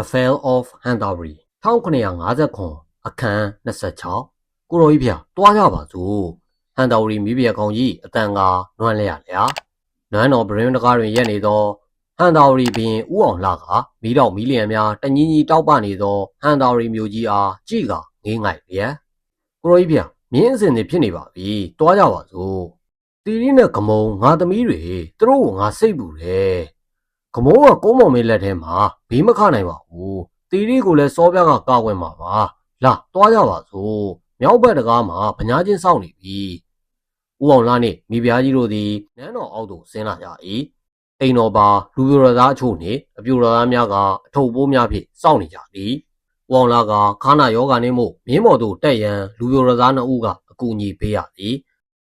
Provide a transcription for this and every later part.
The Fall of Hantauri 1959အခန်း26ကိုရိုကြီးဖေတွားကြပါစို့ဟန်တာဝရီမိဖုရားကောင်ကြီးအတန်ကနွမ်းလဲရလျာနွမ်းတော်ပရင်တကားတွင်ရက်နေသောဟန်တာဝရီဘင်ဥအောင်လှကမီးတော့မီလီယံများတညီညီတောက်ပနေသောဟန်တာဝရီမျိုးကြီးအားကြည့်ကငေးငိုက်လျက်ကိုရိုကြီးဖေမြင်းအစင်တွေဖြစ်နေပါပြီတွားကြပါစို့တီရီနဲ့ကမုံငါသမီးတွေသူတို့ကိုငါစိတ်ပူတယ် ကမိုးကကုန်းမောင်မေးလက်ထဲမှာဘေးမခနိုင်ပါဘူးတီရီကိုလည်းစောပြားကကာကွယ်မှာပါလာတွားကြပါစို့မြောက်ဘက်တကားမှာဗညာချင်းစောင့်နေပြီဦးအောင်လာနှင့်မိဖုရားကြီးတို့သည်နန်းတော်အောက်သို့ဆင်းလာကြ၏အိမ်တော်ပါလူပြိုတော်သားအချို့နှင့်အပြိုတော်သားများကအထုပ်ပိုးများဖြင့်စောင့်နေကြသည်ဦးအောင်လာကခါနာယောဂနှင့်မို့မြင်းမော်သို့တက်ရန်လူပြိုတော်သားနှစ်ဦးကအကူအညီပေးရသည်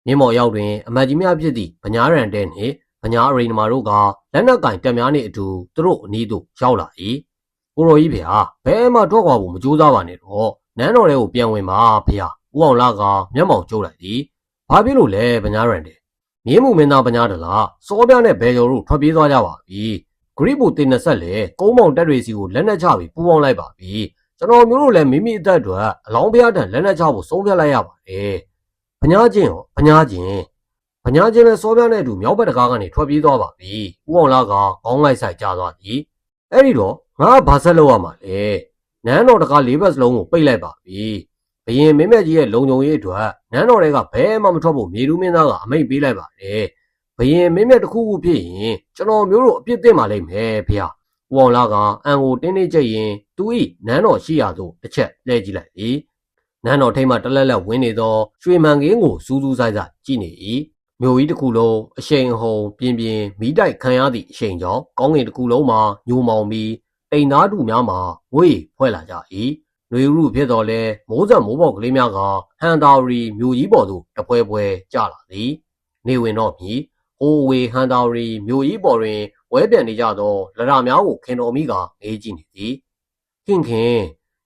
မြင်းမော်ရောက်တွင်အမတ်ကြီးများဖြစ်သည့်ဗညာရန်တဲနှင့်။ ဗညာအရိနမာတို့ကလက်နက်ကင်တက်များနှင့်အတူသူတို့အနီးသို့ရောက်လာ၏။ကိုရိုကြီးဖေဟာဘယ်မှထွက်ခွာဖို့မကြိုးစားပါနဲ့တော့။နန်းတော်ထဲကိုပြန်ဝင်ပါဖေဟာ။ဦးအောင်လာကမျက်မှောင်ကျုပ်လိုက်သည်။ဘာဖြစ်လို့လဲဗညာရန်တဲ့။မြင်းမှုမင်းသားဗညာတလားစောပြနဲ့ဘယ်ကျော်တို့ထွက်ပြေးသွားကြပါပြီ။ဂရိဘူတင်နဲ့ဆက်လေကုန်းမောင်တက်တွေစီကိုလက်နက်ချပြီးပူပေါင်းလိုက်ပါပြီ။ကျွန်တော်မျိုးတို့လည်းမိမိအသက်အတွက်အလောင်းပြားတန်လက်နက်ချဖို့ဆုံးဖြတ်လိုက်ရပါတယ်။ဗညာချင်းရောဗညာချင်း။ ဗညာချင်းနဲ့စောပြားနဲ့အတူမြောက်ဘက်တကားကနေထွက်ပြေးသွားပါပြီ။ဦးအောင်လာကခေါင်းလိုက်ဆိုင်ကျသွားသည်။အဲ့ဒီတော့ငါကဘာဆက်လုပ်ရမှာလဲ။နန်းတော်တကားလေးဘက်စလုံးကိုပိတ်လိုက်ပါပြီ။ဘရင်မင်းမြတ်ကြီးရဲ့လုံခြုံရေးအတွက်နန်းတော်တွေကဘယ်မှမထွက်ဖို့မြေလူမင်းသားကအမိန့်ပေးလိုက်ပါတယ်။ဘရင်မင်းမြတ်တစ်ခုခုဖြစ်ရင်ကျွန်တော်မျိုးတို့အပြစ်တင်ပါလိမ့်မယ်ဖေ။ဦးအောင်လာကအံကိုတင်းနေကြရင်သူဤနန်းတော်ရှိရာသို့တစ်ချက်လှည့်ကြည့်လိုက်သည်။နန်းတော်ထိပ်မှတလက်လက်ဝင်းနေသောရွှေမန်ကင်းကိုစူးစူးဆိုင်ဆိုင်ကြည့်နေ၏။ မြို့ကြီးတစ်ခုလုံးအရှိန်အဟုန်ပြင်းပြင်းမိတိုက်ခံရသည့်အရှိန်ကြောင့်ကောင်းကင်တစ်ခုလုံးမှာညိုမောင်ပြီးအိမ်သားတူများမှာငွေဖွဲ့လာကြ၏။နှွေရုဖြစ်တော်လဲမိုးစံမိုးပေါက်ကလေးများကဟန်တာရီမြို့ကြီးပေါ်သို့တပွဲပွဲကျလာသည်။နေဝင်တော့မြည်ဟိုဝေဟန်တာရီမြို့ကြီးပေါ်တွင်ဝဲပြန်နေကြသောလရများကိုခင်တော်မိကငေးကြည့်နေသည်။ခင်ခင်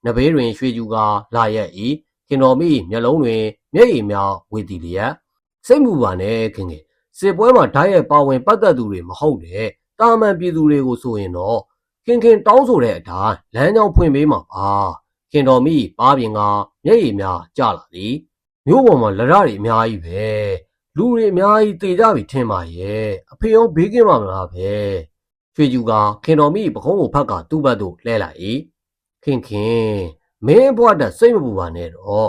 နဘေးတွင်ရွှေကျူကလာရက်၏ခင်တော်မိမျက်လုံးတွင်မျက်ရည်များဝေတည်လျက် စိတ်မူပါနဲ့ခင်ခင်စစ်ပွဲမှာဓာတ်ရိုက်ပါဝင်ပတ်သက်သူတွေမဟုတ်တဲ့တာမန်ပြည်သူတွေကိုဆိုရင်တော့ခင်ခင်တောင်းဆိုတဲ့အတိုင်းလမ်းကြောင်းဖွင့်ပေးမှာပါခင်တော်မိပါပြင်ကမျက်ရည်များကျလာသည်မြို့ပေါ်မှာလရတွေအများကြီးပဲလူတွေအများကြီးတေကြပြီထင်ပါရဲ့အဖေရောဘေးကင်းပါမလားပဲရွှေကျူကခင်တော်မိပခုံးကိုဖက်ကသူ့ဘက်သို့လှဲလိုက်၏ခင်ခင်မင်းဘွားတက်စိတ်မပူပါနဲ့တော့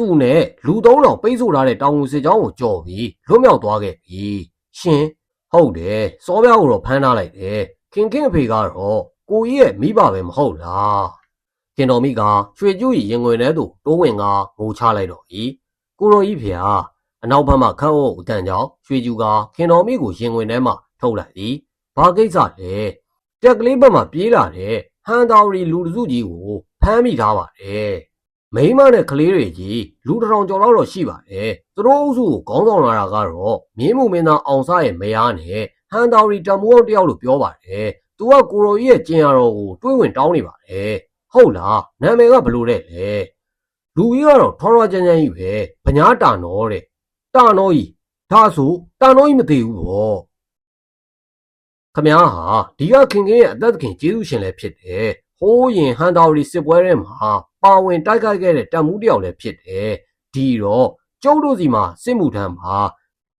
သူ့နဲ့လူသုံးတောင်ပိတ်ဆို့ထားတဲ့တောင်ငူစစ်ကြောင်းကိုကြော်ပြီးလွတ်မြောက်သွားခဲ့ပြီရှင်ဟုတ်တယ်စောပြားကိုတော့ဖမ်းထားလိုက်တယ်ခင်ခင်အဖေကတော့ကိုကြီးရဲ့မိဘပဲမဟုတ်လားခင်တော်မိကရွှေကျူးရီရင်ွယ်ထဲသို့တိုးဝင်ကငိုချလိုက်တော့၏ကိုရောကြီးဖေဟာအနောက်ဘက်မှခန့်အုပ်အတန်ကြောင့်ရွှေကျူးကခင်တော်မိကိုရင်ွယ်ထဲမှထုတ်လိုက်သည်ဘာကိစ္စလဲတက်ကလေးဘက်မှပြေးလာတဲ့ဟန်တော်ရီလူတစုကြီးကိုဖမ်းမိထားပါတယ် မိန်းမနဲ့ကလေးတွေကြီးလူတစ်ထောင်ကျော်လောက်တော့ရှိပါတယ်။သူတို့အုပ်စုကိုခေါင်းဆောင်လာတာကတော့မြင်းမှုမင်းသားအောင်စားရဲ့မယားနဲ့ဟန်တာရီတမူအောင်တယောက်လို့ပြောပါတယ်။ तू ကကိုရိုကြီးရဲ့ကျင်ရတော်ကိုတွေးဝင်တောင်းနေပါတယ်။ဟုတ်လား။နာမည်ကဘယ်လိုတဲ့လဲ။လူကြီးကတော့ထော်တော်ကြမ်းကြမ်းကြီးပဲ။ဗညာတာနော်တဲ့။တာနော်ကြီးဒါဆိုတာနော်ကြီးမသိဘူးပေါ့။ခမ ्या ဟာဒီကခင်ခင်ရဲ့အသက်သခင်ကျေးဇူးရှင်လည်းဖြစ်တယ်။ဟိုးရင်ဟန်တာရီစစ်ပွဲထဲမှာ ပါဝင်တိုက်ခိုက်ခဲ့တဲ့တပ်မှုတစ်ယောက်လည်းဖြစ်တယ်။ဒီတော့ကျုပ်တို့စီမှာစစ်မှုထမ်းပါ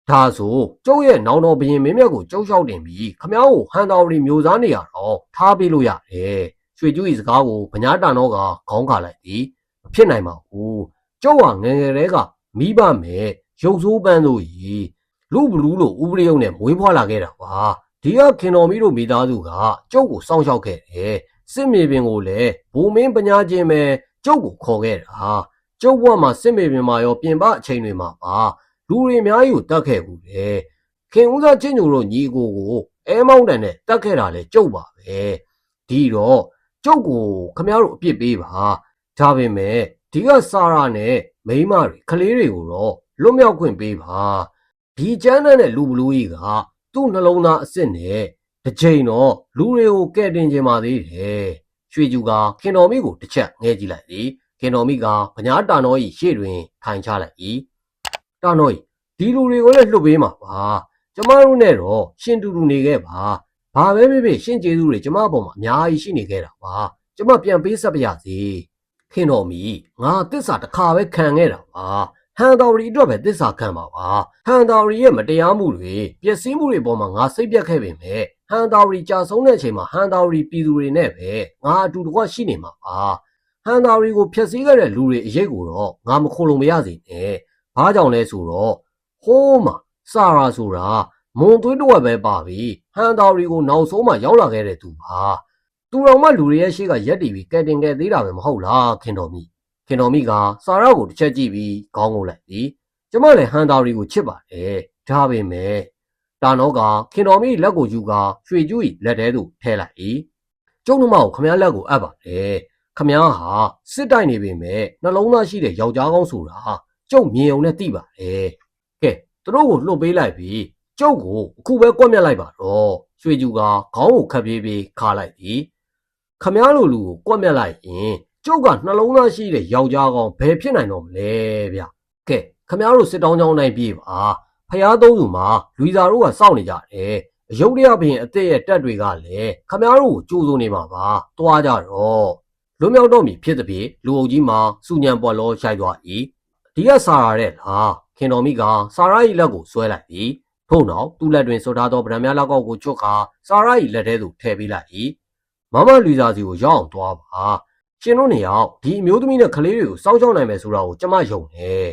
ဒါဆိုကျုပ်ရဲ့နောင်တော်ဘရင်မင်းမြတ်ကိုကျုပ်လျှောက်တင်ပြီးခမ ्या ကိုဟန်တော်ရီမျိုးစားနေရတော့ထားပေးလို့ရတယ်။ရွှေကျူးဤစကားကိုဗညာတန်တော့ကခေါင်းခါလိုက်သည်မဖြစ်နိုင်ပါဘူး။ကျုပ်ဟာငယ်ငယ်တည်းကမိဘမဲ့ရုပ်ဆိုးပန်းတို့ဤလူဘလူးလို့ဥပဒေရုံနဲ့မွေးဖွားလာခဲ့တာပါ။ဒီကခင်တော်မီတို့မိသားစုကကျုပ်ကိုစောင့်ရှောက်ခဲ့တယ်။စစ်မြေပြင်ကိုလည်းဘုံမင်းပညာချင်းပဲ ကျုပ်ကိုခေါ်ခဲ့တာကျုပ်ဘဝမှာစစ်မေပြင်မှာရောပြင်ပအချိန်တွေမှာပါလူတွေအများကြီးကိုတတ်ခဲ့ဘူးလေခင်ဦးစားချင်းညိုတို့ညီအကိုကိုအဲမောင်းတန်နဲ့တတ်ခဲ့တာလဲကျုပ်ပါပဲဒီတော့ကျုပ်ကိုခမရတို့အပြစ်ပေးပါဒါပေမဲ့ဒီကစာရာနဲ့မိန်းမတွေကလေးတွေကိုတော့လွတ်မြောက်ခွင့်ပေးပါဒီကျန်းတဲ့လူဘလူးကြီးကသူ့နှလုံးသားအစ်စ်နဲ့တစ်ချိန်တော့လူတွေကိုကဲ့တင်ခြင်းပါသေးတယ် ရွှေကျူကခင်တော်မိကိုတစ်ချက်ငဲကြည့်လိုက်သည်ခင်တော်မိကဗညာတာနော၏ရှေ့တွင်ထိုင်ချလိုက်၏တာနော၏ဒီလူတွေကိုလည်းလှုပ်ပေးမှာပါကျမတို့နဲ့တော့ရှင်တူတူနေခဲ့ပါဘာပဲဖြစ်ဖြစ်ရှင်ကျေးဇူးတွေကျမအပေါ်မှာအများကြီးရှိနေခဲ့တာပါကျမပြန်ပေးဆက်ပါရစေခင်တော်မီငါတစ္ဆာတစ်ခါပဲခံခဲ့တာပါဟန်တော်ရီအတွက်ပဲတစ္ဆာခံပါပါဟန်တော်ရီရဲ့မတရားမှုတွေပျက်စီးမှုတွေပေါ်မှာငါစိတ်ပြတ်ခဲ့ပေမဲ့ ဟန်တော်ရီကြာဆုံးတဲ့အချိန်မှာဟန်တော်ရီပြည်သူတွေနဲ့ပဲငါအတူတကွရှိနေမှာပါဟန်တော်ရီကိုဖျက်ဆီးခဲ့တဲ့လူတွေအရေးကိုတော့ငါမခိုလုံမရစေနဲ့ဘာကြောင့်လဲဆိုတော့ဟိုးမှာစာရာဆိုတာမွန်သွေးတော့ပဲပါပြီဟန်တော်ရီကိုနောက်ဆုံးမှရောက်လာခဲ့တဲ့သူပါသူတော်မှလူတွေရဲ့ရှေ့ကရက်တီပြီးကဲတင်ခဲ့သေးတာပဲမဟုတ်လားခင်တော်မီခင်တော်မိကစာရကိုတစ်ချက်ကြည့်ပြီးခေါင်းငုံလိုက်သည်ကျမလည်းဟန်တာရီကိုချစ်ပါတယ်ဒါပေမဲ့ တာနောကခင်တော်မိလက်ကိုယူကရွှေကျူး၏လက်ထဲသို့ထဲလိုက်၏ကျုံနှမကိုခမည်းလက်ကိုအပ်ပါတယ်ခမည်းဟာစစ်တိုက်နေပေမဲ့နှလုံးသားရှိတဲ့ယောက်ျားကောင်းဆိုတာကျုံမြင်ုံနဲ့သိပါတယ်ကဲသူတို့ကိုလှုပ်ပေးလိုက်ပြီးကျုပ်ကိုအခုပဲကွက်မြက်လိုက်ပါတော့ရွှေကျူကခေါင်းကိုခပ်ပြေးပြေးခါလိုက်သည်ခမည်းလိုလူကိုကွက်မြက်လိုက်ရင်ကျုပ်ကနှလုံးသားရှိတဲ့ယောက်ျားကောင်ဘယ်ဖြစ်နိုင်တော့မလဲဗျ။ကဲခမရတို့စစ်တောင်းကြောင်းနိုင်ပြေးပါ။ ဖျားသုံးသူမှာလူသားတို့ကစောင့်နေကြတယ်။အယုတ်တရားဘရင်အသက်ရဲ့တက်တွေကလည်းခမရတို့ကိုကြိုးစိုးနေမှာပါ။တွားကြတော့လွမြောက်တော့မီဖြစ်တဲ့ပြေလူအုပ်ကြီးမှာစုညံပွက်လောရိုက်သွား၏။ဒီကစာရတဲ့လားခင်တော်မိကစာရ၏လက်ကိုဆွဲလိုက်သည်။ထို့နောက်သူ့လက်တွင်ဆွထားသောဗရံများလက်ကောက်ကိုချွတ်ခါစာရ၏လက်ထဲသို့ထည့်ပေးလိုက်၏။မမလူသားစီကိုရောက်အောင်တွားပါ။ရှင်တို့နေရောက်ဒီအမျိုးသမီးနဲ့ကလေးတွေကိုစောင့်ရှောက်နိုင်မယ်ဆိုတာကိုကျမယုံတယ်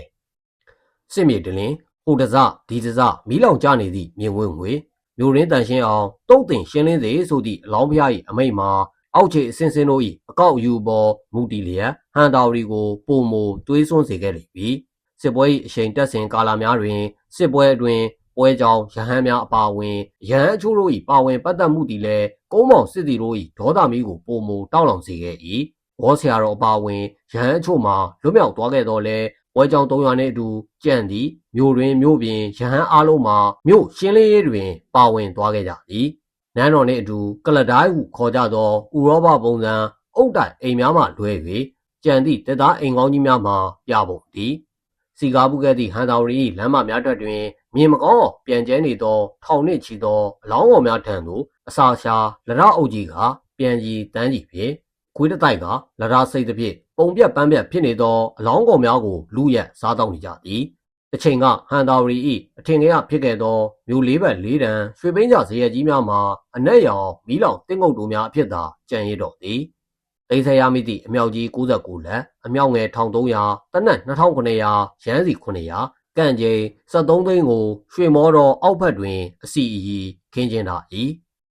။စစ်မြေတလင်း ဟိုတစဒီတစမီးလောင်ကျနေသည့်မြင်ဝင်းငွေမျိုးရင်းတန်ရှင်းအောင်တုံ့တင်ရှင်းလင်းစေဆိုသည့်အလောင်းဖျား၏အမိတ်မှာအောက်ခြေအစင်စင်တို့၏အကောက်အယူပေါ်မူတီလျက်ဟန်တာဝရီကိုပုံမတွေးဆွန်းစေခဲ့လိမ့်ပြီ။စစ်ပွဲ၏အချိန်တက်စဉ်ကာလများတွင်စစ်ပွဲအတွင်ပွဲကြောင်ရဟန်းများအပါအဝင်ရဟန်းအချို့တို့၏ပါဝင်ပတ်သက်မှုသည်လည်းကုန်းမောင်စစ်တီတို့၏ဒေါသမီးကိုပုံမတောက်လောင်စေခဲ့၏။ဘောဆရာတော်အပါဝင်ရဟန်းအချို့မှာလွတ်မြောက်သွားခဲ့တော့လဲ ဝဲကြောင်300နဲ့အတူကြံ့သည်မြို့တွင်မြို့ပြင်ရဟန်းအားလုံးမှာမြို့ရှင်းလင်းရေးတွင် ပါဝင်သွားခဲ့ကြသည်နန်းတော်နှင့်အတူကလဒိုင်းဟုခေါ်ကြသောဥရောပပုံစံအုတ်တိုင်အိမ်များမှလွဲ၍ကြံသည့်တက်သားအိမ်ကောင်းကြီးများမှာပြပုံသည်စီကားပုကဲ့သည့်ဟန်တာဝရီလမ်းမများထက်တွင်မြင်မကောင်းအောင်ပြန်ကျဲနေသော ထောင်နှင့်ချီသောအလောင်းပေါ်များထံသို့အစာရှာလရအုပ်ကြီးကပြန်ကြီးတန်းကြီးဖြင့်ခွေးတစ်တိုက်ကလရာစိတ်သဖြင့် ပုံပြက်ပန်းပြက်ဖြစ်နေသောအလောင်းကောင်များကိုလူရက်စားတောက်နေကြသည်တစ်ချိန်ကဟန်တာဝရီ၏အထင်ကရဖြစ်ခဲ့သောမြို့လေးဘက်လေးတန်ရွှေပင်းကြဇရက်ကြီးများမှာအနက်ရောင်မီးလောင်တင်းငုတ်တို့များအဖြစ်သာကြံရည်တော်သည်တိတ်ဆရမိသည့်အမြောက်ကြီး69လက်အမြောက်ငယ်1300တနက်2900ရမ်းစီ900ကန့်ကျိန်73သိန်းကိုရွှေမောတော်အောက်ဘက်တွင်အစီအီခင်းကျင်းထား၏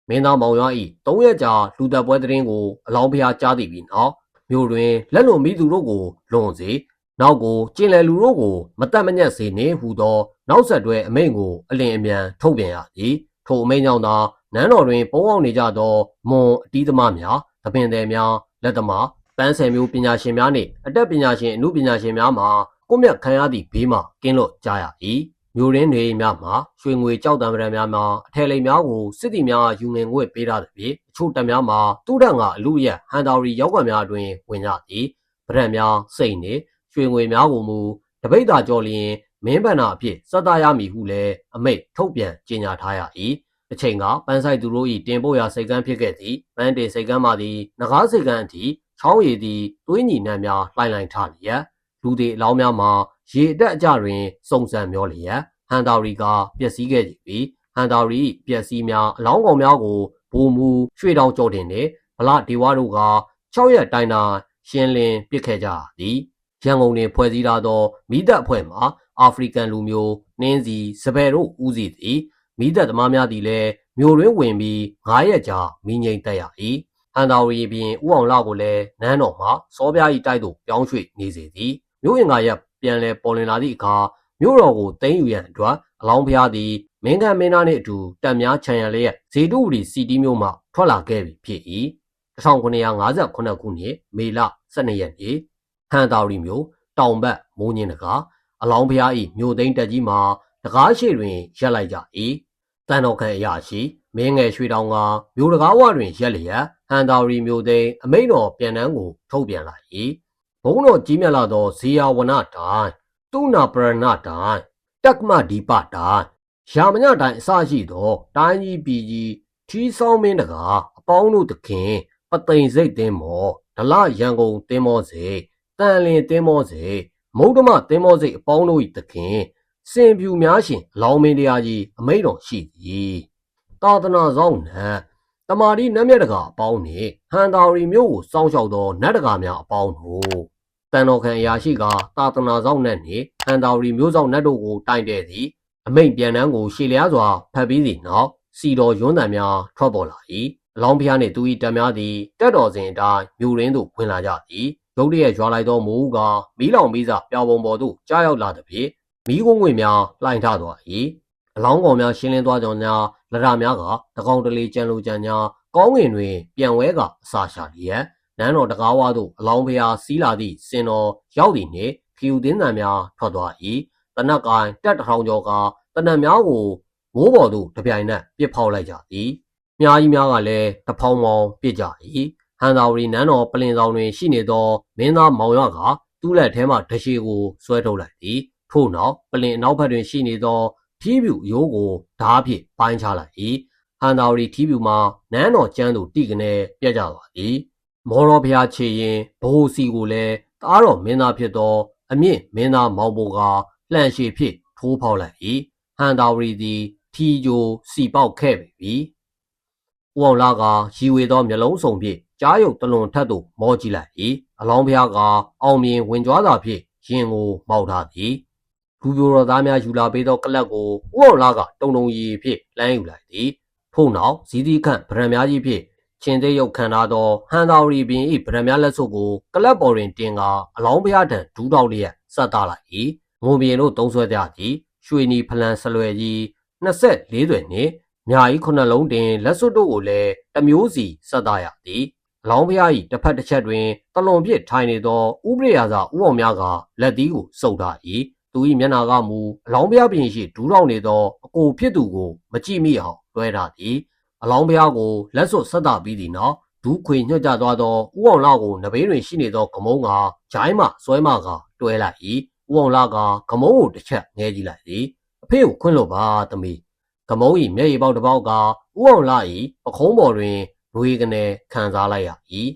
မင်းသားမောင်ရွာ၏၃ရက်ကြာလူသက်ပွဲသတင်းကိုအလောင်းဖျားကြားသိပြီးနောက် မြို့တွင်လက်လွန်မိသူတို့ကိုလွန်စေနောက်ကိုကျင်လည်လူတို့ကိုမတတ်မညက်စေနှင့်ဟူသော နောက်ဆက်တွဲအမိန့်ကိုအလင်းအမြန်ထုတ်ပြန်ရသည်ထိုအမိန့်ကြောင့်သာနန်းတော်တွင်ပုံအောင်နေကြသောမွန်အတီးသမားများသပင်သည်များလက်သမားပန်းဆယ်မျိုးပညာရှင်များနှင့်အတတ်ပညာရှင်အမှုပညာရှင်များမှာကိုမြတ်ခံရသည့်ဘေးမှကင်းလွတ်ကြရ၏ မျိုးရင်းတွေများမှာရွှေငွေကြောက်တံပရံများမှာအထယ်လိမ်များကိုစစ်တီများယူငင်ငွေပေးထားသည်ဖြင့်အချို့တပ်များမှာတူတန်ကအလူရက်ဟန်တာရီရောက်ကွက်များတွင်ဝင်ကြသည်ပရံများစိတ်နှင့်ရွှေငွေများကိုမူတပိတ်တာကြော်လျင်မင်းဗန္နာအဖြစ်စက်သားရမည်ဟုလည်းအမိတ်ထုတ်ပြန်ကြေညာထားရ၏တစ်ချိန်ကပန်းဆိုင်သူတို့၏တင်ပို့ရာစိတ်ကမ်းဖြစ်ခဲ့သည့်ပန်းတင်စိတ်ကမ်းမှသည်ငကားစိတ်ကမ်းအထိချောင်းရည်သည်သွေးညီနှံများလှိုင်လှိုင်ထလျက် လူတွေအလောင်းများမှာရေအတက်အကြတွင်စုံစံမျောလျက်ဟန်တာရီကပျက်စီးခဲ့ကြပြီးဟန်တာရီပျက်စီးများအလောင်းကောင်များကိုဘူမူရွှေတောင်ကြော်တင်နှင့်ဗလဒေဝတို့က6ရက်တိုင်တိုင်ရှင်းလင်းပစ်ခဲ့ကြသည်ရန်ကုန်တွင်ဖွဲ့စည်းထားသောမိသက်အဖွဲ့မှာအာဖရိကန်လူမျိုးနှင်းစီစပယ်တို့ဦးစီးသည်မိသက်သမားများသည်လည်းမြို့ရင်းဝင်ပြီး9ရက်ကြာမိငိမ့်တက်ရ၏ဟန်တာရီပြင်ဥအောင်လာကိုလည်းနန်းတော်မှစောပြား၏တိုက်သို့ပြောင်းရွှေ့နေစေသည် မြို့ရင်ကရက်ပြန်လည်ပေါ်လွင်လာသည့်အခါမြို့တော်ကိုသိမ်းယူရန်အတွက်အလောင်းဖျားသည်မင်းကမင်းသားနှင့်အတူတပ်များခြံရလျက်ဇေတုဝတီစီတီမြို့မှထွက်လာခဲ့ပြီဖြစ်၏1958ခုနှစ်မေလ12ရက်နေ့ဟန်တာရီမြို့တောင်ဘက်မိုးညင်းတကားအလောင်းဖျား၏မြို့သိမ်းတက်ကြီးမှာတကားရှိတွင်ရက်လိုက်ကြ၏တန်တော်ခံအရာရှိမင်းငယ်ရွှေတောင်ကမြို့တကားဝတွင်ရက်လျက်ဟန်တာရီမြို့သိမ်းအမိန့်တော်ပြန်နှန်းကိုထုတ်ပြန်လိုက်၏ ဘုံတော်ကြီးမြတ်လာသောဇေယဝနတိုင်းသူနာပရဏတိုင်းတက်မဒီပတိုင်းရာမညတိုင်းအစရှိသောတိုင်းကြီးပြည်ကြီးထီးဆောင်မင်းတကားအပေါင်းတို့သခင်ပသိမ်စိတ်တင်းမော်ဒလရန်ကုန်တင်းမောစိတ်တန်လင်တင်းမောစိတ်မုဒ္ဓမတင်းမောစိတ်အပေါင်းတို့၏သခင်စင်ပြူများရှင်အလောင်းမင်းတရားကြီးအမိန့်တော်ရှိသည်သာသနာဆောင်နတ်တမာရီနတ်မြတ်တကာအပေါင်းနှင့်ဟန်တာရီမျိုးကိုစောင့်ရှောက်သောနတ်တကာများအပေါင်းတို့ တန်တော်ခံအရာရှိကသာသနာဆောင်နတ်နှင့်ဟန်တာရီမျိုးဆောင်နတ်တို့ကိုတိုင်တဲ့သည်အမိန့်ပြန်နှန်းကိုရှေလျားစွာဖတ်ပြီးသည့်နောက်စီတော်ရွန်းတံများထွက်ပေါ်လာ၏အလောင်းဖျားနှင့်သူ၏တပ်များသည်တက်တော်စဉ်အတိုင်းမြို့ရင်းသို့ဝင်လာကြသည်ရုတ်တရက်ရွာလိုက်သောမိုးကမီးလောင်ပြီးစပြောင်ပုံပေါ်သို့ကြားရောက်လာသည်ဖြင့်မီးကုန်းငွေများလှိုင်ထသွား၏အလောင်းကောင်များရှင်းလင်းသွားကြောင်းများလရများကတကောင်တလေကြံလိုကြံများကောင်းငင်တွင်ပြန်ဝဲကအစာရှာလျက် နန်းတော်တကားဝါသို့အလောင်းဖျားစီးလာသည့်စင်တော်ရောက်သည့်နှင့်ခီယူသင်းတံများထွက်သွား၏တနက်ကိုင်တက်တထောင်ကျော်ကတနက်များကိုမိုးပေါ်သို့တပြိုင်နက်ပစ်ဖောက်လိုက်ကြသည်။မြားကြီးများကလည်းတဖောင်းမောင်းပစ်ကြ၏။ဟန်သာဝရီနန်းတော်ပလင်ဆောင်တွင်ရှိနေသောမင်းသားမောင်ရကသူ့လက်ထဲမှတရှိကိုဆွဲထုတ်လိုက်သည်။ထို့နောက်ပလင်အနောက်ဘက်တွင်ရှိနေသောထီးပြူရိုးကိုဓားဖြင့်ပိုင်းချလိုက်၏။ဟန်သာဝရီထီးပြူမှာနန်းတော်ကျမ်းသို့တိကနေပြက်ကြသွားသည်။ မော်တော်ဖျားချေရင်ဘိုးစီကိုလည်းသားတော်မင်းသားဖြစ်သော အမြင့်မင်းသားမောင်ဘိုကလှန်ရှည်ဖြစ်ထိုးဖောက်လိုက်၏ဟန်တာဝရီသည်ထီဂျိုစီပေါက်ခဲ့ပြီ။ဦးအောင်လာကရီဝေသောမျက်လုံးစုံဖြင့်ကြားရုပ်တလွန်ထက်သို့မောကြည့်လိုက်၏အလောင်းဖျားကအောင်မြင်ဝင်ကြွားသာဖြင့်ရင်ကိုမှောက်ထားသည်လူပြိုတော်သားများယူလာပေးသောကလပ်ကိုဦးအောင်လာကတုံတုံရီဖြင့်လမ်းယူလိုက်သည်ထို့နောက်ဇီးသီးခန့်ဗရံများကြီးဖြင့် ချင်းသေးရုပ်ခံထားသောဟန်တာရီပင်၏ဗရံများလက်စုပ်ကိုကလပ်ပေါ်တွင်တင်ကအလောင်းဖျားတံဒူးတောက်လျက်ဆက်သားလိုက်၏ငုံပြေတို့သုံးဆွဲကြသည်ရွှေနီဖလန်ဆလွယ်ကြီး24တွင်နှင့်မြာကြီးခုနှလုံးတင်လက်စွပ်တို့ကိုလည်းတမျိုးစီဆက်သားရသည်အလောင်းဖျား၏တစ်ဖက်တစ်ချက်တွင်တလွန်ပြစ်ထိုင်နေသောဥပရိယာစာဥအောင်များကလက်သီးကိုစုပ်ထား၏သူ၏မျက်နာကမူအလောင်းဖျားပြင်ရှိဒူးထောင်နေသောအကိုဖြစ်သူကိုမကြည့်မိအောင်လွှဲထားသည် အလောင်းဖျားကိုလက်စွပ်ဆက်သားပြီးသည့်နောက်ဒူးခွေညှက်ကြသွားသောဥအောင်လာကိုနဘေးတွင်ရှိနေသောကမုံကဂျိုင်းမှဆွဲမှကတွဲလိုက်၏ဥအောင်လာကကမုံကိုတစ်ချက်ငဲကြည့်လိုက်သည်အဖေကိုခွင့်လို့ပါသမီးကမုံဤမျက်ရည်ပေါက်တစ်ပေါက်ကဥအောင်လာဤပခုံးပေါ်တွင်ရွေကနေခံစားလိုက်ရ၏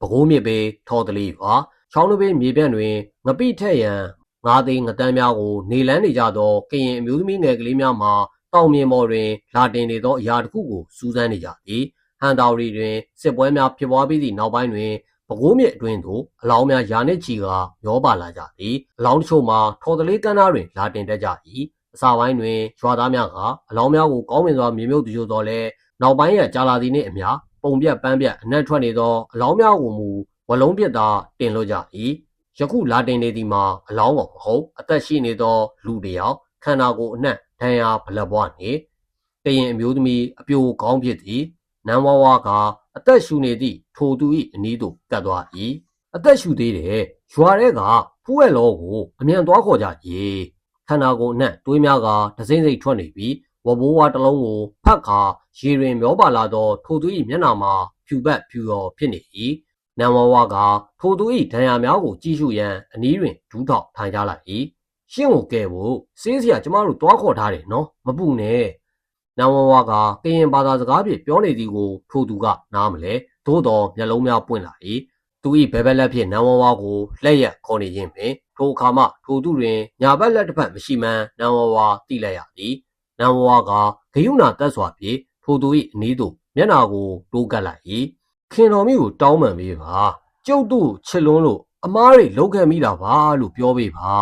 ပကိုးမြစ်ပေထော်တလီပါချောင်းတစ်ပေမြေပြန့်တွင်ငပိထက်ရန်ငါးသိန်းငတန်းများကိုနေလန်းနေကြသောကရင်အမျိုးသမီးငယ်ကလေးများမှာ တောင်မြင်ပေါ်တွင် လာတင်နေသောအရာတစ်ခုကိုစူးစမ်းနေကြသည်ဟန်တော်ရီတွင်စစ်ပွဲများဖြစ်ပွားပြီးသည့်နောက်ပိုင်းတွင်ပဲခူးမြစ်အတွင်းသို့အလောင်းများယာနစ်ချီကမျောပါလာကြသည်အလောင်းတချို့မှာထော်တလေးကန်းသားတွင်လာတင်တတ်ကြ၏အစာပိုင်းတွင်ရွာသားများကအလောင်းများကိုကောင်းမွန်စွာမြေမြုပ်တချို့တော်လဲနောက်ပိုင်းရကြာလာသည်နှင့်အမျှပုံပြက်ပန်းပြက်အနက်ထွက်နေသောအလောင်းများကိုမူဝလုံးပြက်သာတင်လို့ကြ၏ယခုလာတင်နေသည်မှာအလောင်းကောင်မဟုတ်အသက်ရှိနေသောလူတစ်ယောက်ခန္ဓာကိုယ်အနှံ့ ဒဏ်ရာဗလက်ပွားနှင့်ကရင်အမျိုးသမီးအပြိုကောင်းဖြစ်သည်နန်းဝါဝါကအသက်ရှူနေသည့်ထိုသူ၏အနီးသို့ကပ်သွား၏အသက်ရှူသေးတယ်ရွာထဲကဖူးဝဲလောကိုအမြန်သွားခေါ်ကြကြီးခန္ဓာကိုယ်အနှံ့တွေးများကဒစိမ့်စိမ့်ထွက်နေပြီးဝဘိုးဝါတစ်လုံးကိုဖတ်ခါရေတွင်မျောပါလာသောထိုသူ၏မျက်နှာမှာဖြူပတ်ဖြူရောဖြစ်နေ၏နန်ဝဝကထိုသူ၏ဒဏ်ရာများကိုကြည့်ရှုရန်အနီးတွင်ဒူးထောက်ထိုင်ကြလိုက်၏ ရှင်းကိုကဲဖို့စေးစရာကျမတို့တွားခေါ်ထားတယ်နော်မပူနဲ့နန်ဝဝကကရင်ဘာသာစကားဖြင့်ပြောနေသည်ကိုထိုသူကနားမလဲသို့တော်မျက်လုံးများပွင့်လာ၏သူ၏ဘဲဘက်လက်ဖြင့်နန်ဝဝကိုလက်ရက်ခေါ်နေခြင်းပင်ထိုအခါမှထိုသူတွင်ညာဘက်လက်တစ်ဖက်မရှိမှန်းနန်ဝဝသိလိုက်ရသည်နန်ဝဝကဂယုဏတက်စွာဖြင့်ထိုသူ၏အနီးသို့မျက်နာကိုတိုးကပ်လိုက်၏ခင်တော်မိကိုတောင်းပန်ပေးပါကျုပ်တို့ချစ်လွန်းလို့အမားတွေလောက်ခဲ့မိတာပါလို့ပြောပေးပါ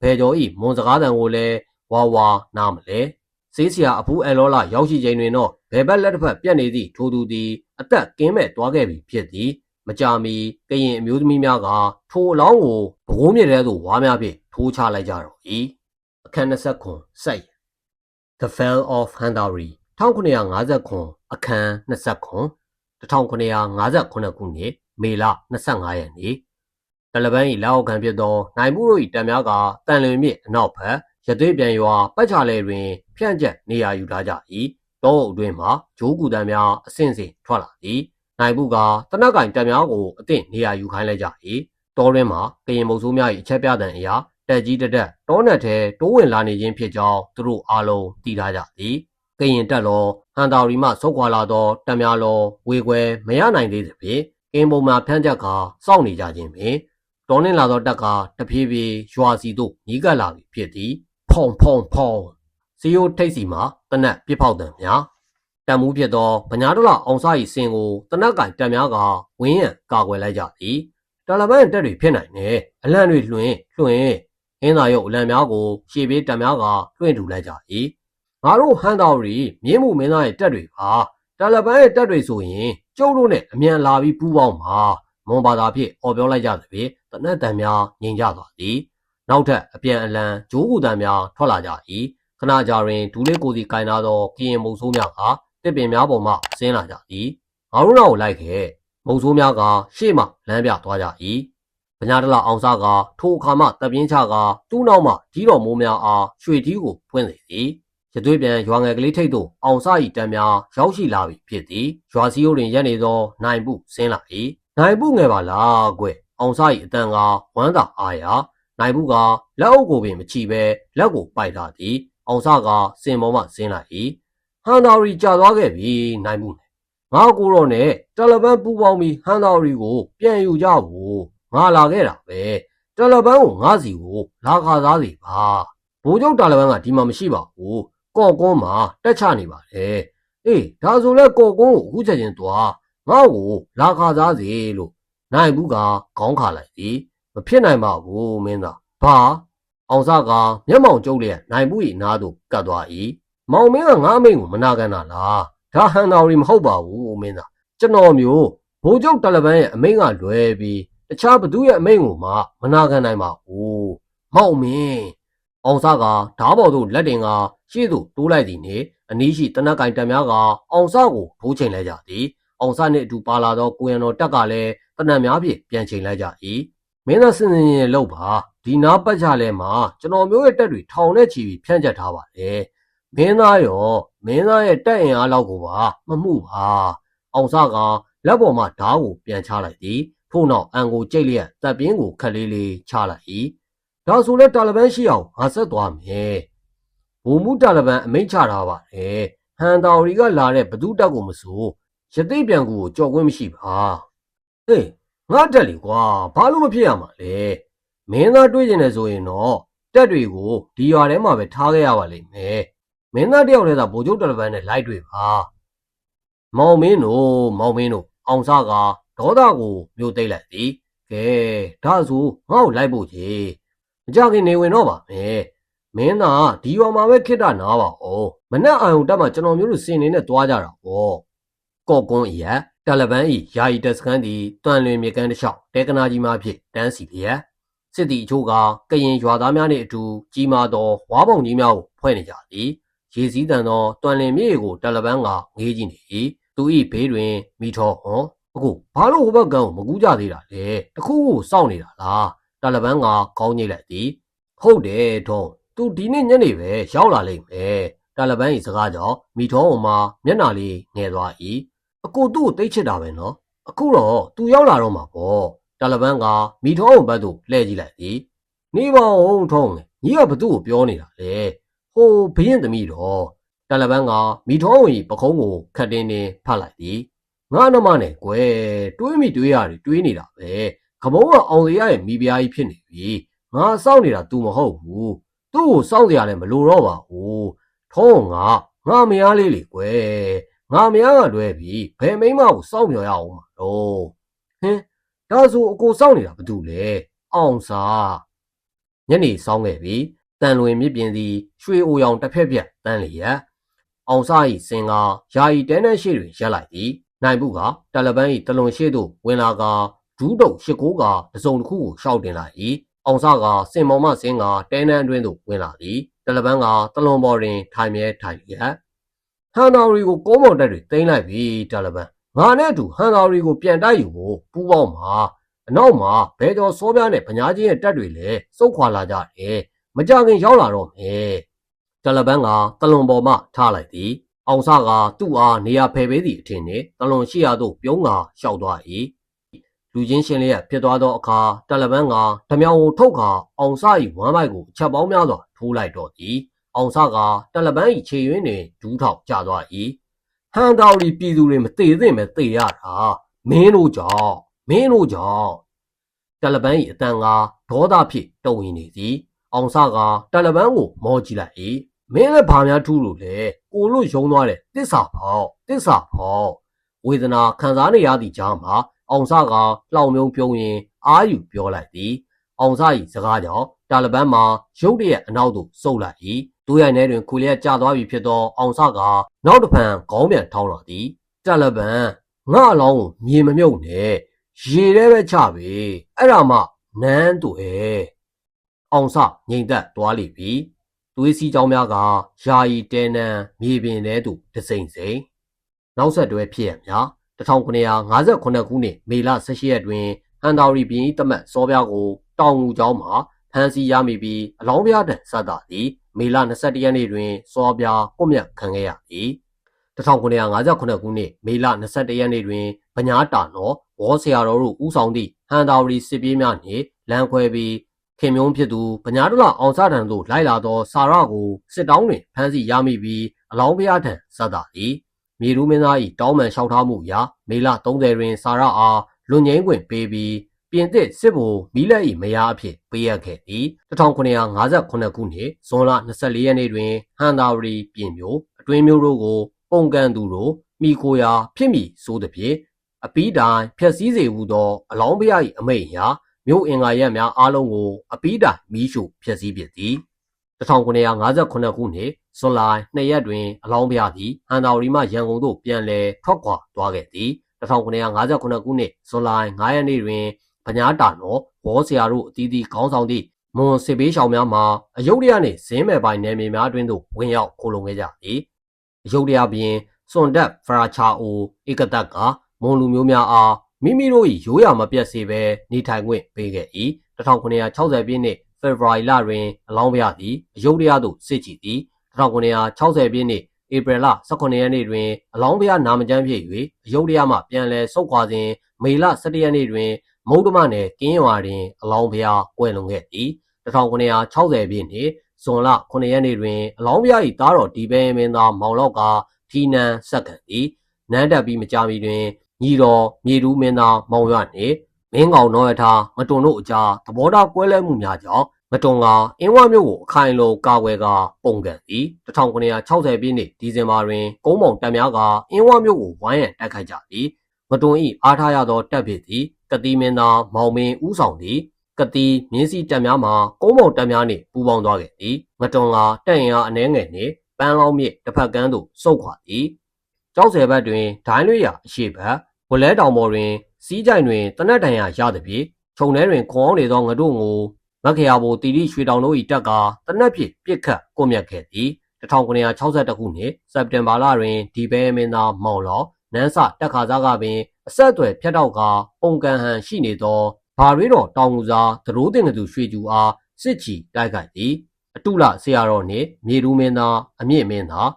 ဘယ်ကျော်ဤမွန်စကားတန်ကိုလည်းဝါဝါနားမလဲစေးစရာအဖူးအလောလာရောက်ရှိချိန်တွင်တော့ဘယ်ဘက်လက်တစ်ဖက်ပြက်နေသည့်ထိုသူသည်အသက်ကင်းမဲ့သွားခဲ့ပြီဖြစ်သည်မကြာမီကရင်အမျိုးသမီးများကထိုအလောင်းကိုဘကိုးမြစ်ထဲသို့ဝါးများဖြင့်ထိုးချလိုက်ကြတော့၏အခန်း29စိုက် The Fell of Handari 1959အခန်း29 1959ခုနှစ်မေလ25ရက်နေ့ တလပန်း၏လက်အောက်ခံဖြစ်သောနိုင်မှုတို့၏တပ်များကတန်လွင်မြစ်အနောက်ဘက်ရသေးပြန်ရွာပတ်ချလဲတွင် ဖြန့်ကျက်နေရာယူထားကြ၏တောအုပ်အတွင်းမှာဂျိုးကူတန်များအဆင့်ဆင့်ထွက်လာသည်နိုင်မှုကတနက်ကင်တပ်များကိုအသင့်နေရာယူခိုင်းလိုက်ကြ၏တောတွင်မှာကရင်မုတ်ဆိုးများ၏အချက်ပြတန်အရာတက်ကြီးတက်တက်တောနက်ထဲတိုးဝင်လာနေခြင်းဖြစ်ကြောင်းသူတို့အားလုံးသိထားကြသည်ကရင်တက်လောဟန်တာရီမှဆုတ်ခွာလာသောတပ်များလောဝေခွဲမရနိုင်သေးသဖြင့်ကင်းပုံမှာဖျန်းချက်ကစောင့်နေကြခြင်းပင် တော်နှင်းလာသောတက်ကတဖြည်းဖြည်းရွာစီသို့ညီးကပ်လာပြီဖြစ်သည်ဖုံဖုံဖုံစီယိုထိတ်စီမှာတနက်ပြစ်ဖောက်တံများတံမှုဖြစ်သောဗညာဒလအောင်စား၏စင်ကိုတနက်ကင်တက်များကဝင်းရန်ကာကွယ်လိုက်ကြသည်တာလဘန်တက်တွေဖြစ်နိုင်တယ်အလန့်တွေလွှင်လွှင်အင်းသာရုပ်အလံများကိုရှေ့ပြေးတက်များကလွှင့်ထူလိုက်ကြ၏ငါတို့ဟန်တော်ရီမြင်းမှုမင်းသားရဲ့တက်တွေပါတာလဘန်ရဲ့တက်တွေဆိုရင်ကျုပ်တို့နဲ့အမြန်လာပြီးပူးပေါင်းပါ မွန်ဘာသာဖြင့်អော်ပြောလိုက်ကြသဖြင့်တနက်တန်များငြိမ်ကြသွားသည်နောက်ထပ်အပြန်အလှန်ဂျိုးကူတန်များထွက်လာကြ၏ခဏကြာတွင်ဒူးလေးကိုစီကင်လာသောကရင်မုံဆိုးများကတစ်ပင်များပေါ်မှဆင်းလာကြသည်ငါတို့နောက်ကိုလိုက်ခဲ့မုံဆိုးများကရှေ့မှလမ်းပြသွားကြ၏ပညာတလအောင်စားကထိုအခါမှတပ်ပြင်းချကသူ့နောက်မှကြီးတော်မိုးများအားရွှေတီးကိုဖွင့်စေသည်ရသွေးပြန်ရွာငယ်ကလေးထိတ်သို့အောင်စား၏တံများရောက်ရှိလာပြီဖြစ်သည်ရွာစည်းရိုးတွင်ရက်နေသောနိုင်ပုဆင်းလာ၏ နိုင်ပုငယ်ပါလားကွအောင်စား၏အတန်ကဝမ်းသာအားရနိုင်ပုကလက်အုပ်ကိုပင်မချီပဲလက်ကိုပိုက်ထားသည်အောင်စားကစင်ပေါ်မှဆင်းလာ၏ဟန်တာရီကြာသွားခဲ့ပြီနိုင်ပုငါကိုတော့နဲ့တယ်လီဖုန်းပူပေါင်းပြီးဟန်တာရီကို ပြန်ယူကြဖို့ငါလာခဲ့တာပဲတယ်လီဖုန်းကိုငါစီကိုလာခါသားစီပါဘိုးချုပ်တယ်လီဖုန်းကဒီမှာမရှိပါဘူးကော့ကွန်းမှာတက်ချနေပါတယ်အေးဒါဆိုလဲကော့ကွန်းကိုအခုချက်ချင်းသွား ငါ့ကိုလာခါသားစီလို့နိုင်ဘူးကခေါင်းခါလိုက်သည်မဖြစ်နိုင်ပါဘူးမင်းသားဘာအောင်စားကမျက်မှောင်ကျုပ်လျက်နိုင်ဘူး၏နားသို့ကတ်သွား၏မောင်မင်းကငါအမိန်ကိုမနာကန်တာလားဒါဟန်တော်ရီမဟုတ်ပါဘူးမင်းသားကျွန်တော်မျိုးဘိုးချုပ်တယ်လီဖုန်းရဲ့အမိန်ကလွယ်ပြီးတခြားဘသူရဲ့အမိန်ကိုမှမနာခံနိုင်ပါဘူးမောင်မင်းအောင်စားကဓားပေါ်သို့လက်တင်ကရှေ့သို့တိုးလိုက်သည်နှင့်အနီးရှိတနက်ကင်တက်များကအောင်စားကိုထိုးချိန်လိုက်ကြသည် အောင်စားနှင့်အတူပါလာသောကိုရံတော်တက်ကလည်းတနက်များဖြင့်ပြန်ချိန်လိုက်ကြ၏မင်းသားစင်စင်ရဲ့လောက်ပါဒီနားပတ်ချလဲမှာကျွန်တော်မျိုးရဲ့တက်တွေထောင်နဲ့ချီပြီးဖြန့်ကျက်ထားပါတယ်မင်းသားရောမင်းသားရဲ့တက်အင်အားလောက်ကိုပါမမှုပါအောင်စားကလက်ပေါ်မှဓားကိုပြန်ချလိုက်သည်ထို့နောက်အန်ကိုကြိတ်လျက်တပ်ပြင်းကိုခက်လေးလေးချလိုက်၏ဒါဆိုလဲတာလီဘန်ရှိအောင်ငါဆက်သွားမယ်ဘုံမှုတာလီဘန်အမိန့်ချထားပါတယ်ဟန်တော်ရီကလာတဲ့ဘသူတက်ကိုမဆို ရသိပြန်ကူကိုကြော်ခွင့်မရှိပါဟေးငါတက်လေကွာဘာလို့မဖြစ်ရမှာလဲမင်းသားတွေးကျင်နေဆိုရင်တော့တက်တွေကိုဒီရွာထဲမှာပဲထားခဲ့ရပါလိမ့်မယ်မင်းသားတယောက်တည်းသာဗိုလ်ချုပ်တယ်လီဘန်နဲ့လိုက်တွေ့ပါမောင်မင်းတို့မောင်မင်းတို့အောင်စားကဒေါသကိုမျိုးသိမ့်လိုက်သည်ကဲဒါဆိုငါ့ကိုလိုက်ဖို့ကြီးမကြခင်နေဝင်တော့ပါမယ်မင်းသားဒီရွာမှာပဲခိတ္တနားပါဦးမနဲ့အာယုံတက်မှကျွန်တော်မျိုးတို့စင်နေနဲ့တွားကြတာပေါ့ ကော့ကွန်းအရက်တယ်လီဘန်ဤယာယီတက်စကန်သည်တွန်လွင်မြေကမ်းတစ်လျှောက်တဲကနာကြီးမှဖြစ်တန်းစီလျက်စစ်တီအချို့ကကရင်ရွာသားများနှင့်အတူကြီးမားသောဝါးပုံကြီးများကိုဖွဲ့နေကြသည်ရေစည်းတန်သောတွန်လင်မြေကိုတယ်လီဘန်ကငေးကြည့်နေ၏သူ၏ဘေးတွင်မိထောဟွန်အခုဘာလို့ဟိုဘက်ကန်းကိုမကူးကြသေးတာလဲတခုခုစောင့်နေတာလားတာလီဘန်ကခေါင်းညိတ်လိုက်သည်ဟုတ်တယ်ထုံးသူဒီနေ့ညနေပဲရောက်လာလိမ့်မယ်တာလီဘန်၏စကားကြောင့်မိထောဟွန်မှာမျက်နှာလေးငယ်သွား၏ အကိုသူ့ကိုတိတ်ချစ်တာပဲနော်အခုတော့သူရောက်လာတော့မှာပေါ့တာလီဘန်ကမိထောဟွန်ဘက်သို့လှည့်ကြည့်လိုက်သည်နေပါဦးထုံးညီကဘသူ့ကိုပြောနေတာလေဟိုဘရင်သမီးတော့တာလီဘန်ကမိထောဟွန်၏ပခုံးကိုခတ်တင်းတင်းဖတ်လိုက်သည်ငါနမနဲ့ကွယ်တွေးမိတွေးရတယ်တွေးနေတာပဲခမုံးကအောင်စရရဲ့မိဖုရားကြီးဖြစ်နေပြီငါစောင့်နေတာ तू မဟုတ်ဘူးသူ့ကိုစောင့်စရာလည်းမလိုတော့ပါဘူးထုံးငါငါမယားလေးလေကွယ် ငါမယားကလွဲပြီဘယ်မိန်းမကိုစောင့်မျှော်ရအောင်မလို့ဟင်းဒါဆိုအကိုစောင့်နေတာဘာတူလဲအောင်စားညနေစောင်းခဲ့ပြီတန်လွင်မြစ်ပြင်သည်ရွှေအိုရောင်တစ်ဖက်ပြက်တန်းလျက်အောင်စား၏စင်ကယာယီတဲနှက်ရှိတွင်ရက်လိုက်သည်နိုင်ဘူးကတယ်လီဘန်၏တလွန်ရှိသို့ဝင်လာကဒူးတုပ်ရှစ်ကိုးကတစုံတစ်ခုကိုရှောက်တင်လိုက်၏အောင်စားကစင်မောင်မစင်ကတဲနှန်းအတွင်းသို့ဝင်လာသည်တယ်လီဘန်ကတလွန်ပေါ်တွင်ထိုင်မြဲထိုင်လျက် ဟန်နာရီကိုကိုးမော်တက်တွေတင်လိုက်ပြီတယ်လီဘန်ငါနဲ့အတူဟန်နာရီကိုပြန်တိုက်ယူဖို့ပူးပေါင်းမှာအနောက်မှာဘဲကျော်စောပြားနဲ့ဗညာချင်းရဲ့တက်တွေလည်းစုတ်ခွာလာကြတယ်မကြခင်ရောက်လာတော့မယ်တယ်လီဘန်ကတလွန်ပေါ်မှထားလိုက်သည်အောင်စကသူ့အားနေရာဖယ်ပေးသည့်အထင်နှင့်တလွန်ရှိရာသို့ပြုံးကာလျှောက်သွား၏လူချင်းရှင်လျက်ဖြစ်သွားသောအခါတယ်လီဘန်ကဓမြောင်ကိုထုတ်ကာအောင်စ၏ဝမ်းပိုက်ကိုအချက်ပေါင်းများစွာထိုးလိုက်တော့သည် အောင်ဆကတယ်လီဘန်၏ခြေရင်းတွင်ဒူးထောက်ကျသွား၏ဟန်တော်ရီပြည်သူတွေမသေးသင့်ပဲသေရတာမင်းတို့ကြောင့်မင်းတို့ကြောင့်တယ်လီဘန်၏အတန်ကဒေါသဖြင့်တုံရင်နေသည်အောင်ဆကတယ်လီဘန်ကိုမောကြည့်လိုက်၏မင်းလည်းဘာများထူးလို့လဲကိုလို့ယုံသွားတယ်တစ္ဆာဖောက်တစ္ဆာဖောက်ဝေဒနာခံစားနေရသည့်ကြားမှာအောင်ဆကလှောင်မြုံပြုံးရင်အာယူပြောလိုက်သည်အောင်ဆ၏စကားကြောင့်တာလီဘန်မှာရုတ်တရက်အနောက်သို့ဆုတ်လိုက်၏ တူရိုက်ထဲတွင်ခူလျက်ကျသွားပြီဖြစ်သောအောင်ဆကနောက်တစ်ဖန်ခေါင်းပြန်ထောင်းလာသည်တာလီဘန်ငါအလောင်းကိုမြေမမြုပ်နဲ့ရေထဲပဲချပြီအဲ့ဒါမှနန်းတူရဲ့အောင်ဆငိမ့်သက်သွားလိပြီသွေးစည်းကြောင်းများကယာယီတဲနန်းမြေပြင်ထဲသို့တစိမ့်စိမ့်နောက်ဆက်တွဲဖြစ်ရများ1958ခုနှစ်မေလ18ရက်တွင်ဟန်တာရီပြည်၏တမတ်စောပြားကိုတောင်ငူကျောင်းမှာဖမ်းဆီးရမိပြီးအလောင်းပြားတန်ဆက်တာသည် မေလ21ရက်နေ့တွင်စောပြားကွပ်မြတ်ခံခဲ့ရသည်1958ခုနှစ်မေလ21ရက်နေ့တွင်ဗညာတာနောဝေါ်ဆရာတော်တို့ဦးဆောင်သည့်ဟန်တာရီစစ်ပြေးများနှင့်လမ်းခွဲပြီးခင်မျိုးဖြစ်သူဗညာတလအောင်စားတံသို့လိုက်လာသောစာရကိုစစ်တောင်းတွင်ဖမ်းဆီးရမိပြီးအလောင်းပြားထံဆက်တာသည်မြေရူးမင်းသား၏တောင်းပန်လျှောက်ထားမှုအရမေလ30တွင်စာရအားလွန်ငင်းခွင့်ပေးပြီး ပြင်သစ်စစ်ဗိုလ်မီလက်၏မယားအဖြစ်ပေးအပ်ခဲ့သည်1958ခုနှစ်ဇွန်လ24ရက်နေ့တွင်ဟန်တာရီပြင်မျိုးအတွင်းမျိုးတို့ကိုပုံကန်သူတို့မိခိုရာဖြစ်မိဆိုသည်ဖြင့်အပီးတိုင်ဖျက်ဆီးစေဟုသောအလောင်းပြား၏အမိန့်အရမြို့အင်္ဂါရက်များအားလုံးကိုအပီးတိုင်မီးရှို့ဖျက်ဆီးပစ်သည်1958ခုနှစ်ဇွန်လ2ရက်တွင်အလောင်းပြားသည်ဟန်တာရီမှရန်ကုန်သို့ပြန်လည်ထွက်ခွာသွားခဲ့သည်1958ခုနှစ်ဇွန်လ9ရက်နေ့တွင် ဗညာတာနောဘောဆရာတို့အသီးသီးခေါင်းဆောင်သည့်မွန်စစ်ပေးရှောင်များမှာအယုဒ္ဓယနှင့်ဇင်းမဲ့ပိုင်းနယ်မြေများတွင်သို့ဝင်ရောက်ခိုလုံခဲ့ကြသည်အယုဒ္ဓယပြင်စွန်ဒတ်ဖရာချာအိုဧကတက်ကမွန်လူမျိုးများအားမိမိတို့၏ရိုးရာမပြတ်စေဘဲနေထိုင်ခွင့်ပေးခဲ့၏1960ပြည့်နှစ်ဖေဖော်ဝါရီလတွင်အလောင်းပြသည်အယုဒ္ဓယသို့စစ်ကြည့်သည်1960ပြည့်နှစ်ဧပြီလ18ရက်နေ့တွင်အလောင်းပြနာမကျန်းဖြစ်၍အယုဒ္ဓယမှပြန်လည်ဆုတ်ခွာစဉ်မေလ17ရက်နေ့တွင် မုဒ္ဓမနယ်ကင်းရွာတွင်အလောင်းပြကွယ်လွန်ခဲ့သည်1960ပြည့်နှစ်ဇွန်လ9ရက်နေ့တွင်အလောင်းပြ၏သားတော်ဒီပဲမင်းသားမောင်လောက်ကထီနန်ဆက်ကန်သည်နန်းတက်ပြီးမကြာမီတွင်ညီတော်မြေတူးမင်းသားမောင်ရွနှင့်မင်းကောင်တော်ရထားမတွန်တို့အကြားသဘောထားကွဲလွဲမှုများကြောင့်မတွန်ကအင်းဝမြို့ကိုအခိုင်အလုံကာကွယ်ကပုံကန်သည်1960ပြည့်နှစ်ဒီဇင်ဘာတွင်ကုန်းမောင်တပ်များကအင်းဝမြို့ကိုဝိုင်းရန်တိုက်ခိုက်ကြသည် မတွန်၏အားထားရသောတပ်ဖြစ်သည်ကတိမင်းသားမောင်မင်းဦးဆောင်သည်ကတိမြင်းစီတပ်များမှကုန်းမောင်တပ်များနှင့်ပူးပေါင်းသွားခဲ့သည်မတွန်ကတပ်ရင်အားအနှဲငယ်နှင့်ပန်းလောင်းမြစ်တစ်ဖက်ကမ်းသို့စုတ်ခွာသည်ကျောက်ဆယ်ဘက်တွင်ဒိုင်းလွေရအရှိဘက်ဝလဲတောင်ပေါ်တွင် စီးကြိုင်တွင်တနက်တန်ရရသည်ဖြင့်ခြုံထဲတွင်ခွန်အောင်နေသောငါတို့ကိုမက္ခရာဘိုတီရီရွှေတောင်တို့၏တပ်ကတနက်ဖြင့်ပြစ်ခတ်ကွမြတ်ခဲ့သည်1962ခုနှစ်စက်တင်ဘာလတွင်ဒီဘဲမင်းသားမောင်လော နန်းစတက်ခါစားကပင်အဆက်အသွယ်ဖြတ်တောက်ကပုံကန်ဟန်ရှိနေသောဘာရွေးတော်တောင်ငူစားသရိုးတင်ကသူရွှေကျူအားစစ်ချီတိုက်ခိုက်သည်အတုလဆရာတော်နှင့်မြေတူးမင်းသားအမြင့်မင်းသား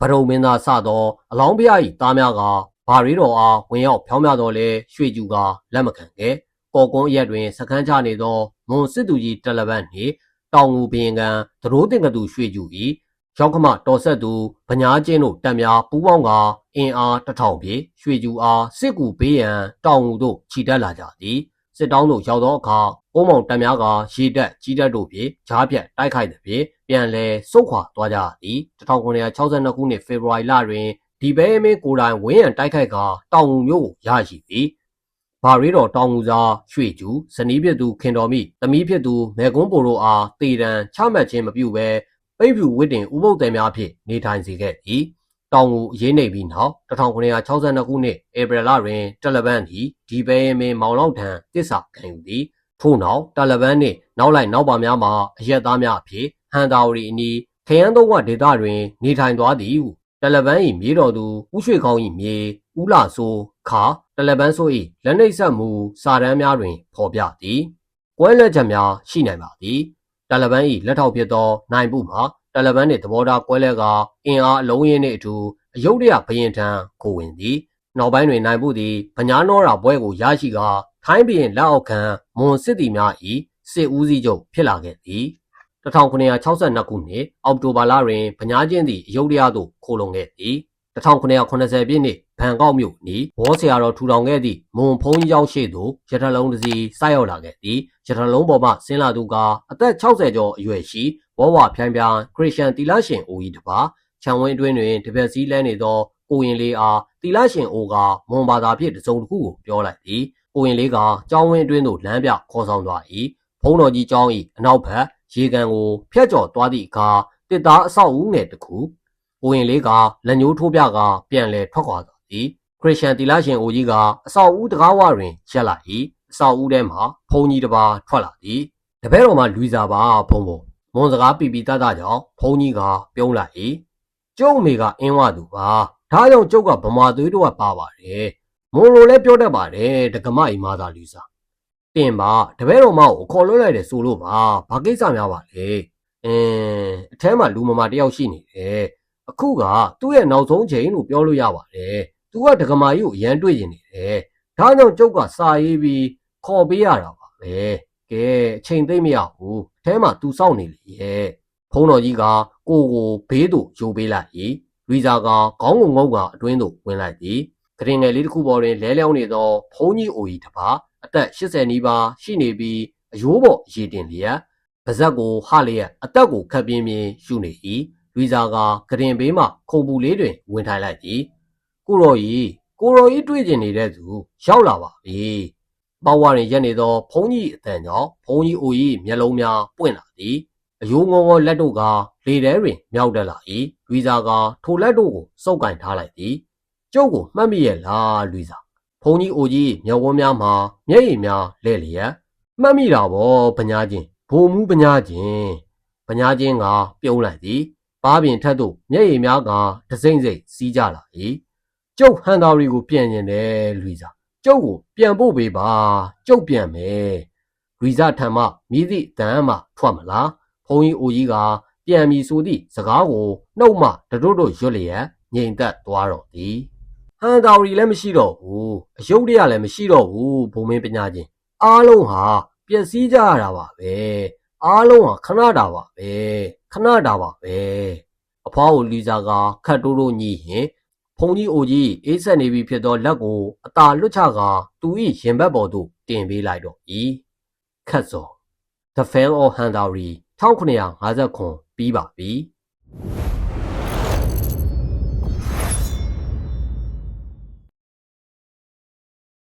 ဗရုံမင်းသားစသောအလောင်းပြား၏သားများကဘာရီတော်အားဝင်ရောက်ဖြောင်းပြတော်လဲရွှေကျူကလက်မခံခဲ့ကော်ကွန်းရက်တွင်စခန်းချနေသောမွန်စစ်သူကြီးတလဘတ်နှင့်တောင်ငူဘင်ကံသရိုးတင်ကသူရွှေကျူ၏ ရောက်ခမတော်ဆက်သူဗညာချင်းတို့တပ်များပူးပေါင်းကအင်အားတထောင်ပြေရွှေကျူအားစစ်ကူပေးရန်တောင်ငူတို့ခြိတက်လာကြသည်စစ်တောင်းတို့ရောက်သောအခါကုန်းမောင်တပ်များကရေတက်ကြီးတက်တို့ဖြင့်ဂျားပြတ်တိုက်ခိုက်သည်ဖြင့်ပြန်လည်စုတ်ခွာသွားကြသည်1962ခုနှစ်ဖေဖော်ဝါရီလတွင်ဒီဘဲမင်းကိုတိုင်ဝင်းရန်တိုက်ခိုက်ကတောင်ငူမျိုးကိုရရှိသည်ဘာရီတော်တောင်ငူစားရွှေကျူဇနီးဖြစ်သူခင်တော်မိသမီးဖြစ်သူမေကွန်းပိုတို့အားတေတံချမှတ်ခြင်းမပြုဘဲ ပိတ်ဖြူဝစ်တင်ဥပုပ်တယ်များဖြင့်နေထိုင်စေခဲ့သည်တောင်ငူအရေးနေပြီးနောက်1962ခုနှစ်ဧပြီလတွင်တယ်လီဘန်သည်ဒီဘဲမင်းမောင်လောက်ထံတစ္ဆာခံယူသည်ထို့နောက်တယ်လီဘန်နှင့်နောက်လိုက်နောက်ပါများမှာအရက်သားများအဖြစ်ဟန်တာဝရီအနီးခရမ်းသုံးဝဒေသတွင်နေထိုင်သွားသည်ဟုတယ်လီဘန်၏မြေတော်သူဦးရွှေခေါင်း၏မြေဦးလာဆိုးခါတယ်လီဘန်ဆို၏လက်နှိပ်ဆက်မှုစာတမ်းများတွင်ဖော်ပြသည်ကွဲလွဲချက်များရှိနိုင်ပါသည် တယ်လီဘန်၏လက်ထောက်ဖြစ်သောနိုင်ပုမှာတယ်လီဘန်နှင့်သဘောထားကွဲလဲကအင်အားအလုံးရင်းနှင့်အတူအယုဒ္ဓယဘရင်ထံကိုဝင်သည်နောက်ပိုင်းတွင်နိုင်ပုသည်ဗညာနောရာဘွဲကိုရရှိကာထိုင်းပြည်လက်အောက်ခံမွန်စစ်သည်များ၏စစ်ဦးစီးချုပ်ဖြစ်လာခဲ့သည်1962ခုနှစ်အောက်တိုဘာလတွင်ဗညာချင်းသည်အယုဒ္ဓယသို့ခိုးလုံခဲ့သည်1980ပြည့်နှစ် ဘန်ကောက်မြို့နီဘောဆရာတော်ထူထောင်ခဲ့သည့်မွန်ဖုံးကြီးကျောင်းရှိသို့ရထလုံးတစ်စီးဆိုက်ရောက်လာခဲ့သည်ရထလုံးပေါ်မှဆင်းလာသူကအသက်60ကျော်အရွယ်ရှိဘောဝဖြိုင်းပြိုင်းခရစ်ယာန်တီလာရှင်အိုကြီးတစ်ပါးခြံဝင်းအတွင်းတွင်တပည့်စည်းလန်းနေသောကိုရင်လေးအားတီလာရှင်အိုကမွန်ဘာသာဖြင့်တစုံတစ်ခုကိုပြောလိုက်သည်ကိုရင်လေးကကျောင်းဝင်းအတွင်းသို့လမ်းပြခေါ်ဆောင်သွား၏ဘုံတော်ကြီးကျောင်း၏အနောက်ဘက်ရေကန်ကိုဖျက်ကျော်သွားသည့်အခါတစ်သားအဆောက်အဦငယ်တစ်ခုကိုရင်လေးကလက်ညှိုးထိုးပြကပြန်လဲထွက်ခွာသွား သည်ခရစ်ယာန်တီလာရှင်အိုကြီးကအဆောက်အဦတကားဝတွင်ရက်လာ၏အဆောက်အဦထဲမှာဘုံကြီးတစ်ပါးထွက်လာသည်တပည့်တော်မှလူစားပါဘုံဘုံမွန်စကားပီပီတတ်တကြောင့်ဘုံကြီးကပြုံးလိုက်၏ကျုပ်အမေကအင်းဝသူပါဒါကြောင့်ကျုပ်ကဗမာသွေးတော့ပါပါတယ်မွန်လိုလည်းပြောတတ်ပါတယ်ဒကမအိမ်မသာလူစားတင်ပါတပည့်တော်မကိုခေါ်လွှတ်လိုက်တယ်ဆိုလို့ပါဘာကိစ္စများပါလဲအင်းအထဲမှာလူမမာတယောက်ရှိနေတယ်အခုကသူ့ရဲ့နောက်ဆုံးချိန်လို့ပြောလို့ရပါတယ် သူကဒကမာကြီးကိုအရန်တွေ့ရင်နေတယ်ဒါကြောင့်ကျုပ်ကစာရေးပြီးခေါ်ပေးရတာပါပဲကဲအချိန်သိမ့်မရဘူးအထဲမှာသူစောင့်နေလေရဲ့ဖုန်းတော်ကြီးကကိုကိုဘေးသို့ယိုပေးလိုက်၏ရီဇာကခေါင်းကိုငုံကအတွင်းသို့ဝင်လိုက်သည်ကရင်ငယ်လေးတစ်ခုပေါ်တွင်လဲလျောင်းနေသောဖုန်းကြီးအိုကြီးတစ်ပါးအသက်80နီးပါးရှိနေပြီးအယိုးပေါ်ရေတင်လျက်ပါဇက်ကိုဟလျက်အသက်ကိုခပ်ပြင်းပြင်းရှုနေ၏လူစားကကရင်ဘေးမှခုံပူလေးတွင်ဝင်ထိုင်လိုက်သည် ကိုရော်ကြီးကိုရော်ကြီးတွေ့ကျင်နေတဲ့သူရောက်လာပါပြီပေါ့ဝါရင်ရက်နေသောဘုံကြီးအတန်ကြောင့်ဘုံကြီးအိုကြီးမျက်လုံးများပွင့်လာသည်အယိုးငေါငေါလက်တို့ကလေထဲတွင်မြောက်တက်လာ၏လူစားကထိုလက်တို့ကိုစုပ်ကင်ထားလိုက်သည်ကျုပ်ကိုမှတ်မိရဲ့လားလူစားဖုန်ကြီးအိုကြီးမျက်ဝန်းများမှာမျက်ရည်များလဲလျက်မှတ်မိတာဗောပညာချင်းဘုံမူပညာချင်းပညာချင်းကပြုံးလိုက်သည်ပါးပြင်ထက်သို့မျက်ရည်များကတစိမ့်စိမ့်စီးကြလာ၏ ကျုပ်ဟန်တာရီကိုပြန်ရင်တယ်လူစားကျုပ်ကိုပြန်ဖို့ပေးပါကျုပ်ပြန်မယ်လူစားထံမှမိသည့်တန်မှထွက်မလားဖုန်ကြီးအိုကြီးကပြန်ပြီဆိုသည့်စကားကိုနှုတ်မှတတို့တို့ရွတ်လျက်ငြိမ်သက်သွားတော့သည်ဟန်တာရီလည်းမရှိတော့ဘူးအယုတ်တရလည်းမရှိတော့ဘူးဘုံမင်းပညာချင်းအားလုံးဟာပျက်စီးကြရတာပါပဲအားလုံးဟာခဏတာပါပဲခဏတာပါပဲအဖွားကိုလီစာကခတ်တိုးတိုးညီးရင် ဖုန်ကြီးအိုကြီးအေးဆက်နေပြီဖြစ်သောလက်ကိုအသာလွတ်ချကသူ၏ရင်ဘတ်ပေါ်သို့တင်ပေးလိုက်တော့၏ခတ်စော The Fan of Handari 1959ပြီးပါပြီ